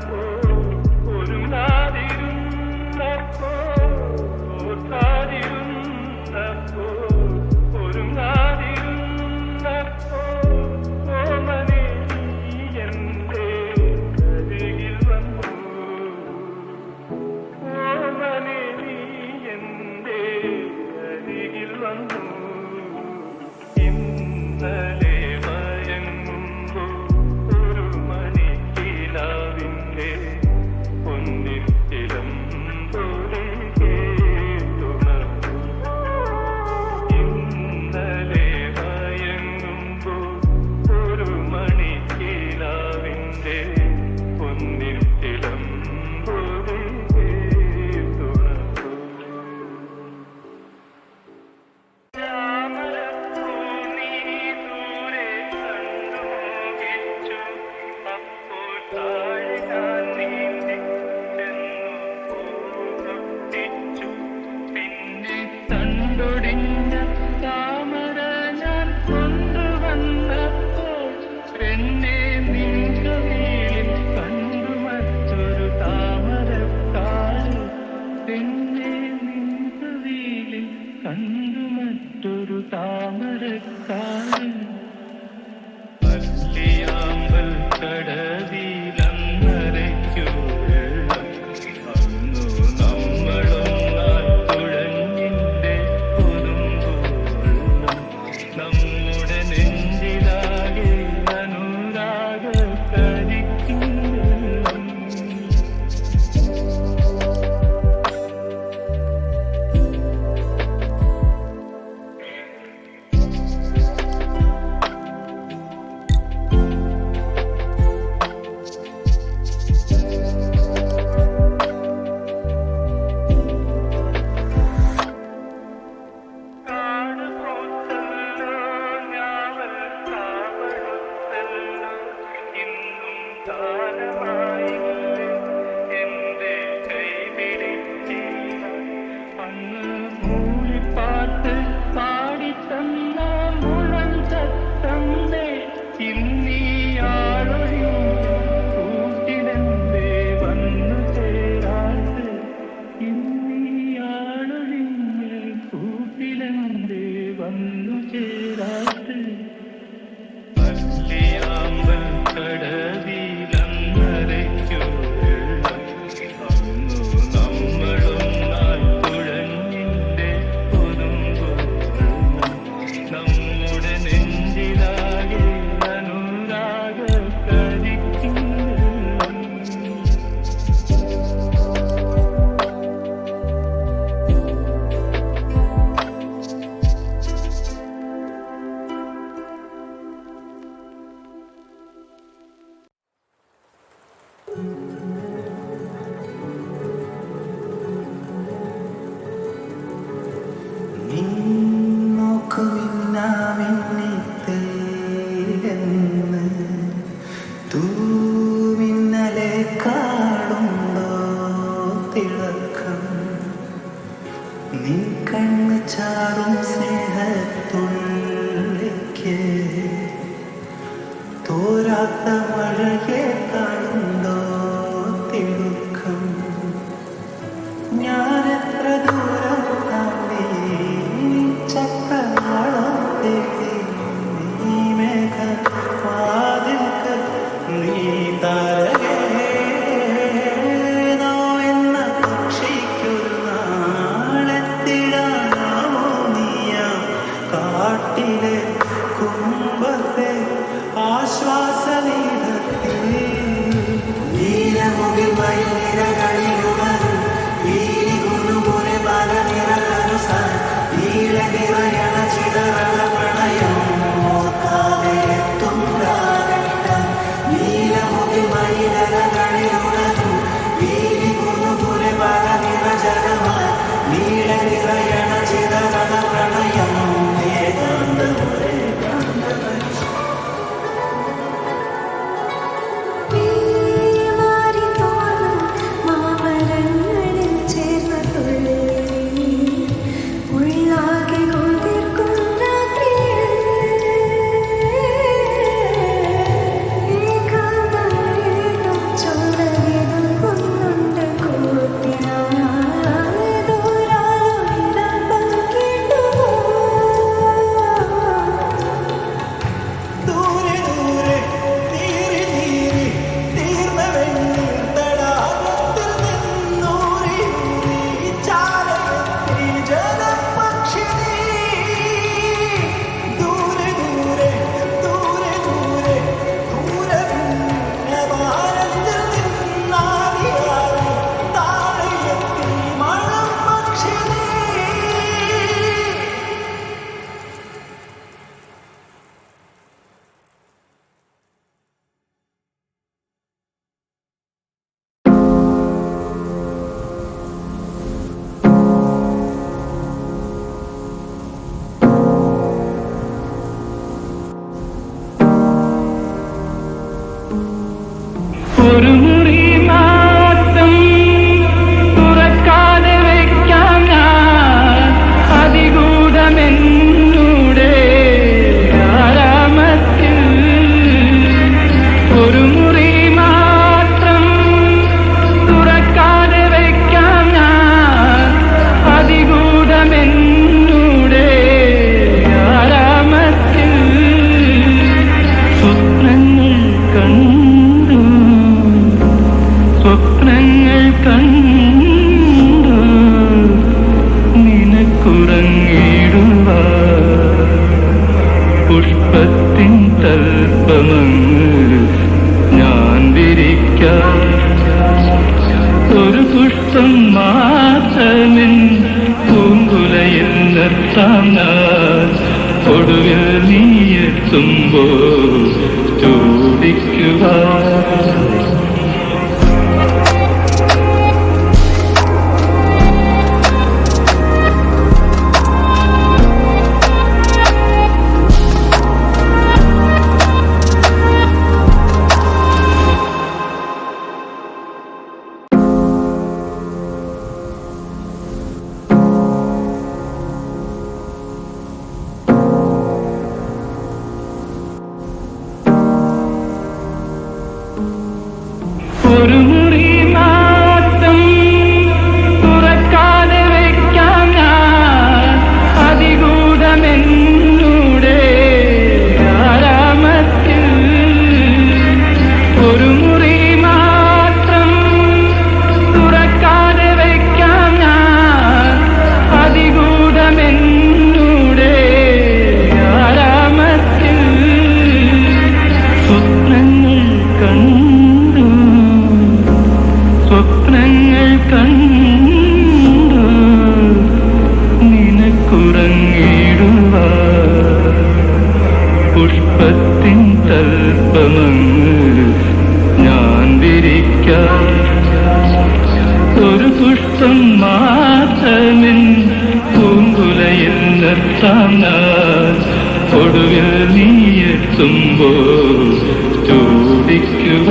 Thank. Yeah. തിളക്കം. നീ കണ്ണ് ചാറും സ്നേഹത്തുള്ളിക്ക് തോരാത്ത മഴയെ കാണുണ്ടോ Put a പുഷ്പം മാത്രമിൻ പൂങ്കുലയിൽ നിർത്താം ഞാൻ ഒടുവിൽ നീ എത്തുമ്പോ തൊടുവിൽ നീയെത്തുമ്പോൾ ചൂടിക്കുക.